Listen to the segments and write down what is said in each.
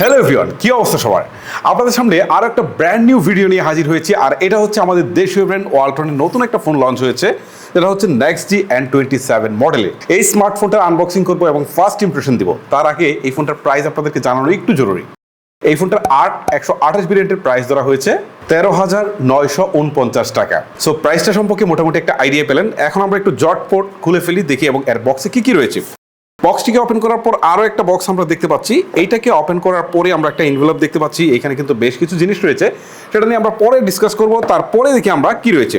Hello everyone কি অবস্থা সবার? আপনাদের সামনে আরও একটা ব্র্যান্ড নিউ ভিডিও নিয়ে হাজির হয়েছি, আর এটা হচ্ছে আমাদের দেশীয় ব্র্যান্ড ওয়ালটনের নতুন একটা ফোন লঞ্চ হয়েছে, যেটা হচ্ছে next G N twenty seven মডেলে এই স্মার্টফোনটার আনবক্সিং করব এবং ফার্স্ট ইমপ্রেশন দিব। তার আগে এই ফোনটার প্রাইস আপনাদেরকে জানানো একটু জরুরি। এই ফোনটার আট, একশো আঠাশ ভেরিয়েন্টের প্রাইস ধরা হয়েছে, তেরো হাজার নয়শো উনপঞ্চাশ টাকা। সো প্রাইসটা সম্পর্কে মোটামুটি একটা আইডিয়া পেলেন। এখন আমরা একটু জট পোর্ট খুলে ফেলি, দেখি এবং এর বক্সে কি কি রয়েছে। বক্সটিকে ওপেন করার পর আরও একটা বক্স আমরা দেখতে পাচ্ছি। এইটাকে ওপেন করার পরে আমরা একটা ইনভেলপ দেখতে পাচ্ছি। এখানে কিন্তু বেশ কিছু জিনিস রয়েছে। সেটা নিয়ে আমরা পরে ডিসকাস করব। তারপরে দেখি আমরা কি রয়েছে।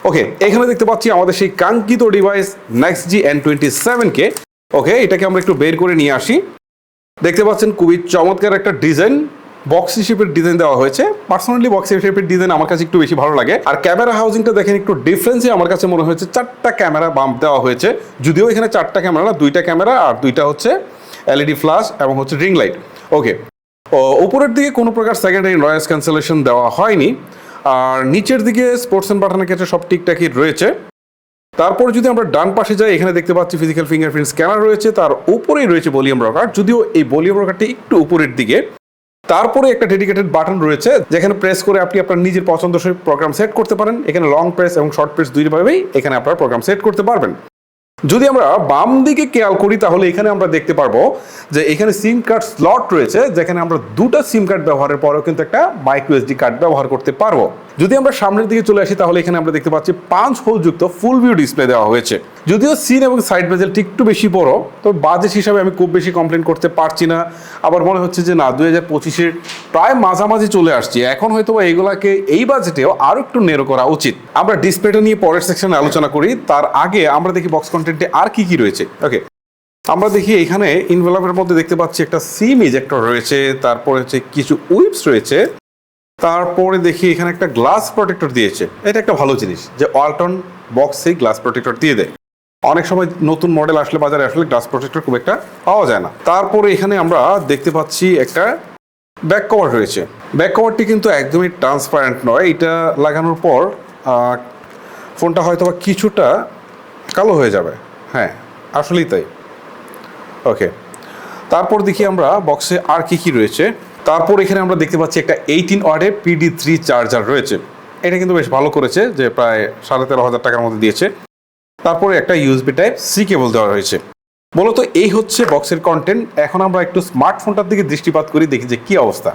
ওকে এখানে দেখতে পাচ্ছি আমাদের সেই কাঙ্ক্ষিত device next G N twenty সেভেনকে okay এটাকে আমরা একটু বের করে নিয়ে আসি। দেখতে পাচ্ছেন খুবই চমৎকার একটা ডিজাইন বক্স শেপের ডিজাইন দেওয়া হয়েছে। পার্সোনালি বক্স শেপের ডিজাইন আমার কাছে একটু বেশি ভালো লাগে। আর ক্যামেরা হাউজিংটা দেখেন একটু ডিফারেন্সই আমার কাছে মনে হয়েছে। চারটা ক্যামেরা বাম্প দেওয়া হয়েছে। যদিও এখানে চারটা ক্যামেরা না, দুইটা ক্যামেরা আর দুইটা হচ্ছে এলইডি ফ্ল্যাশ এবং হচ্ছে রিং লাইট ওকে উপরের দিকে কোনো প্রকার সেকেন্ডারি নয়েজ ক্যান্সেলেশন দেওয়া হয়নি। আর নিচের দিকে স্পোর্টস অ্যান্ড বাটনের ক্ষেত্রে সব ঠিকঠাকই রয়েছে। তারপর যদি আমরা ডান পাশে যাই, এখানে দেখতে পাচ্ছি ফিজিক্যাল ফিঙ্গারপ্রিন্ট স্ক্যানার রয়েছে। তার উপরেই রয়েছে ভলিউম রকার যদিও এই ভলিউম রকারটি একটু উপরের দিকে। তারপরে একটা ডেডিকেটেড বাটন রয়েছে, যেখানে প্রেস করে আপনি আপনার নিজের পছন্দসই প্রোগ্রাম সেট করতে পারেন। এখানে লং প্রেস এবং শর্ট প্রেস দুইভাবেই এখানে আপনার প্রোগ্রাম সেট করতে পারবেন। যদি আমরা বাম দিকে খেয়াল করি, তাহলে এখানে আমরা দেখতে পারব যে এখানে সিম কার্ড স্লট রয়েছে, যেখানে আমরা দুটো সিম কার্ড ব্যবহারের পরেও কিন্তু একটা মাইক্রো এসডি কার্ড ব্যবহার করতে পারব। যদি আমরা সামনের দিকে চলে আসি, তাহলে এখানে আমরা দেখতে পাচ্ছি পাঁচ হোল যুক্ত ফুল ভিউ ডিসপ্লে দেওয়া হয়েছে। যদিও সিন এবং সাইড বেজেল একটু বেশি বড় তবে বাজেট হিসাবে আমি খুব বেশি কমপ্লেন করতে পারছি না। আবার মনে হচ্ছে যে না, দুই হাজার পঁচিশের প্রায় মাঝামাঝি চলে আসছি। এখন হয়তো এইগুলাকে এই বাজেটেও আরও একটু নেরো করা উচিত। আমরা ডিসপ্লেটা নিয়ে পরের সেকশনে আলোচনা করি। তার আগে আমরা দেখি বক্স কন্টেন্টে আর কি কি রয়েছে। ওকে আমরা দেখি এখানে ইনভেলপের মধ্যে দেখতে পাচ্ছি একটা সিম ইজেক্টর রয়েছে, তারপরে হচ্ছে কিছু উইপস রয়েছে, তারপরে দেখি এখানে একটা গ্লাস প্রোটেক্টর দিয়েছে। এটা একটা ভালো জিনিস যে ওয়ালটন বক্সে গ্লাস প্রোটেক্টর দিয়ে দেয়। অনেক সময় নতুন মডেল আসলে বাজারে আসলে গ্লাস প্রোটেক্টর খুব একটা পাওয়া যায় না। তারপরে এখানে আমরা দেখতে পাচ্ছি একটা ব্যাক কভার রয়েছে। ব্যাক কভারটি কিন্তু একদমই ট্রান্সপারেন্ট নয়। এটা লাগানোর পর ফোনটা হয়তো বা কিছুটা কালো হয়ে যাবে। হ্যাঁ আসলেই তাই। ওকে তারপর দেখি আমরা বক্সে আর কি কি রয়েছে। তারপর এখানে আমরা দেখতে পাচ্ছি একটা এইটিন ওয়ার্ডের পিডি থ্রি চার্জার রয়েছে। এটা কিন্তু বেশ ভালো করেছে যে প্রায় সাড়ে তেরো হাজার টাকার মধ্যে দিয়েছে। তারপরে একটা ইউএসবি টাইপ সি কেবল দেওয়া হয়েছে। মূলত এই হচ্ছে বক্সের কন্টেন্ট এখন আমরা একটু স্মার্টফোনটার দিকে দৃষ্টিপাত করি, দেখি যে কি অবস্থা।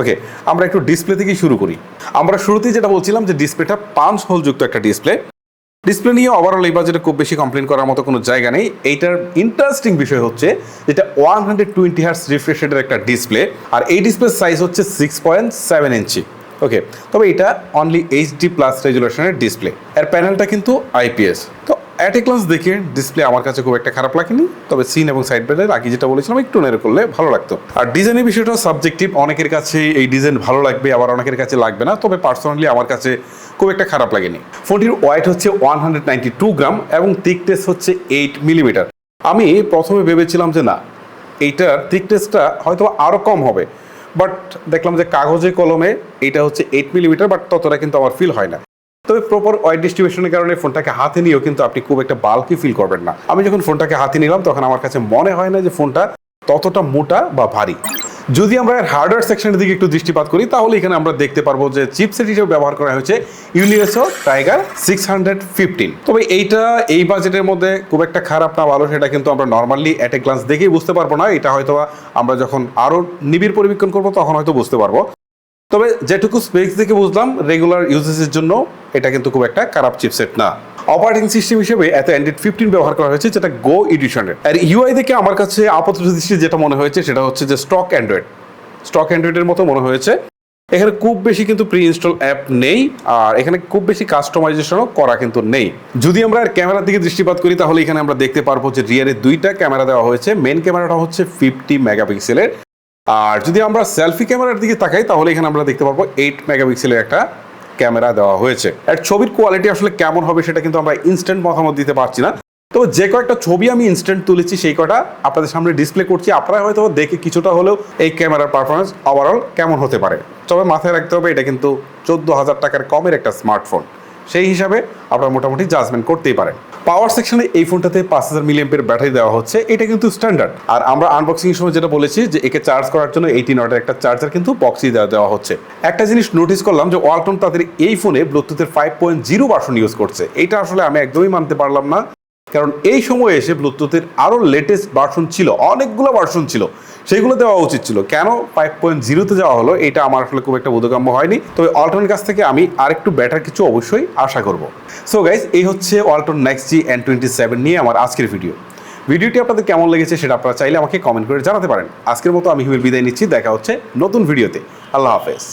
ওকে আমরা একটু ডিসপ্লে থেকেই শুরু করি। আমরা শুরুতেই যেটা বলছিলাম যে ডিসপ্লেটা পাঁচ হোল যুক্ত একটা ডিসপ্লে ডিসপ্লে নিয়ে ওভারঅল এই বাজেটে খুব বেশি কমপ্লেন করার মতো কোনো জায়গা নেই। এইটার ইন্টারেস্টিং বিষয় হচ্ছে যেটা one hundred twenty hertz refresh রেটের একটা ডিসপ্লে আর এই ডিসপ্লের সাইজ হচ্ছে six point seven inch okay তবে এটা অনলি এইচডি প্লাস রেজুলেশনের ডিসপ্লে এর প্যানেলটা কিন্তু আইপিএস তো অ্যাট এ ক্লাস দেখে ডিসপ্লে আমার কাছে খুব একটা খারাপ লাগেনি, তবে সিন এবং সাইড বেলের আগে যেটা বলেছিলাম, একটু নেড়ে করলে ভালো লাগতো। আর ডিজাইনের বিষয়টা সাবজেক্টিভ অনেকের কাছে এই ডিজাইন ভালো লাগবে, আবার অনেকের কাছে লাগবে না, তবে পার্সোনালি আমার কাছে খুব একটা খারাপ লাগেনি। ফোনটির ওয়েট হচ্ছে one hundred ninety two gram এবং থিকনেস হচ্ছে এইট মিলিমিটার আমি প্রথমে ভেবেছিলাম যে না, এইটার থিকনেসটা হয়তো আরও কম হবে। বাট দেখলাম যে কাগজে কলমে এটা হচ্ছে এইট মিলিমিটার বাট ততটা কিন্তু আমার ফিল হয় না। তবে প্রপার ওয়াইড ডিস্ট্রিবিউশনের কারণে ফোনটাকে হাতে নিয়েও কিন্তু আপনি খুব একটা বাল্কি ফিল করবেন না। আমি যখন ফোনটাকে হাতে নিলাম, তখন আমার কাছে মনে হয় না যে ফোনটা ততটা মোটা বা ভারী। যদি আমরা এর হার্ডওয়্যার সেকশনের দিকে একটু দৃষ্টিপাত করি, তাহলে এখানে আমরা দেখতে পারব যে চিপসেট হিসেবে ব্যবহার করা হয়েছে ইউনিভার্সো টাইগার সিক্স হান্ড্রেড ফিফটিন তবে এইটা, এই বাজেটের মধ্যে খুব একটা খারাপ না, ভালো, সেটা কিন্তু আমরা নর্মালি অ্যাট এ গ্লান্স দেখেই বুঝতে পারব না। এটা হয়তো আমরা যখন আরও নিবিড় পরিবীক্ষণ করব, তখন হয়তো বুঝতে পারব। তবে যেটুকু স্পেক্স দেখে বুঝলাম রেগুলার ইউজেসের জন্য এটা কিন্তু খুব একটা খারাপ চিপসেট না। অপারেটিং সিস্টেম হিসেবে এত অ্যান্ড্রয়েড ফিফটিন ব্যবহার করা হয়েছে, যেটা গো এডিশনের আর ইউআই দেখে আমার কাছে আপাতত দৃষ্টি যেটা মনে হয়েছে, সেটা হচ্ছে যে স্টক অ্যান্ড্রয়েড স্টক অ্যান্ড্রয়েডের মতো মনে হয়েছে। এখানে খুব বেশি কিন্তু প্রি ইনস্টল অ্যাপ নেই, আর এখানে খুব বেশি কাস্টমাইজেশনও করা কিন্তু নেই। যদি আমরা ক্যামেরার দিকে দৃষ্টিপাত করি, তাহলে এখানে আমরা দেখতে পারব যে রিয়ারে দুইটা ক্যামেরা দেওয়া হয়েছে। মেন ক্যামেরাটা হচ্ছে ফিফটি মেগাপিক্সেলের আর যদি আমরা সেলফি ক্যামেরার দিকে তাকাই, তাহলে এখানে আমরা দেখতে পারব এইট মেগাপিক্সেলের একটা ক্যামেরা দেওয়া হয়েছে। আর ছবির কোয়ালিটি আসলে কেমন হবে সেটা কিন্তু আমরা ইনস্ট্যান্ট মতামত দিতে পারছি না। তো যে কয়েকটা ছবি আমি ইনস্ট্যান্ট তুলেছি, সেই কটা আপনাদের সামনে ডিসপ্লে করছি। আপনারা হয়তো দেখে কিছুটা হলেও এই ক্যামেরার পারফরমেন্স ওভারঅল কেমন হতে পারে। তবে মাথায় রাখতে হবে, এটা কিন্তু চোদ্দ হাজার টাকার কমের একটা স্মার্টফোন সেই হিসাবে আপনারা মোটামুটি জাজমেন্ট করতেই পারেন। পাওয়ার সেকশনে এই ফোনটাতে পাঁচ হাজার মিলিয়ামের ব্যাটারি দেওয়া হচ্ছে, এটা কিন্তু স্ট্যান্ডার্ড আর আমরা আনবক্সিং এর সময় যেটা বলেছি যে একে চার্জ করার জন্য এইটিন ওয়াটের একটা চার্জার কিন্তু বক্সই দেওয়া দেওয়া হচ্ছে। একটা জিনিস নোটিস করলাম যে ওয়ালটন তাদের এই ফোনে ব্লুটুথের five point zero version use করছে। এটা আসলে আমি একদমই মানতে পারলাম না। কারণ এই সময়ে এসে ব্লুটুথের আরও লেটেস্ট ভার্সন ছিল, অনেকগুলো ভার্সন ছিল, সেইগুলো দেওয়া উচিত ছিল। কেন ফাইভ পয়েন্ট জিরোতে যাওয়া হলো, এটা আমার আসলে খুব একটা বোধগম্য হয়নি। তবে অল্টনের কাছ থেকে আমি আরেকটু বেটার কিছু অবশ্যই আশা করব। সো গাইজ এই হচ্ছে Walton next G N twenty seven নিয়ে আমার আজকের ভিডিও ভিডিওটি আপনাদের কেমন লেগেছে সেটা আপনারা চাইলে আমাকে কমেন্ট করে জানাতে পারেন। আজকের মতো আমি হিমের বিদায় নিচ্ছি, দেখা হচ্ছে নতুন ভিডিওতে আল্লাহ হাফেজ।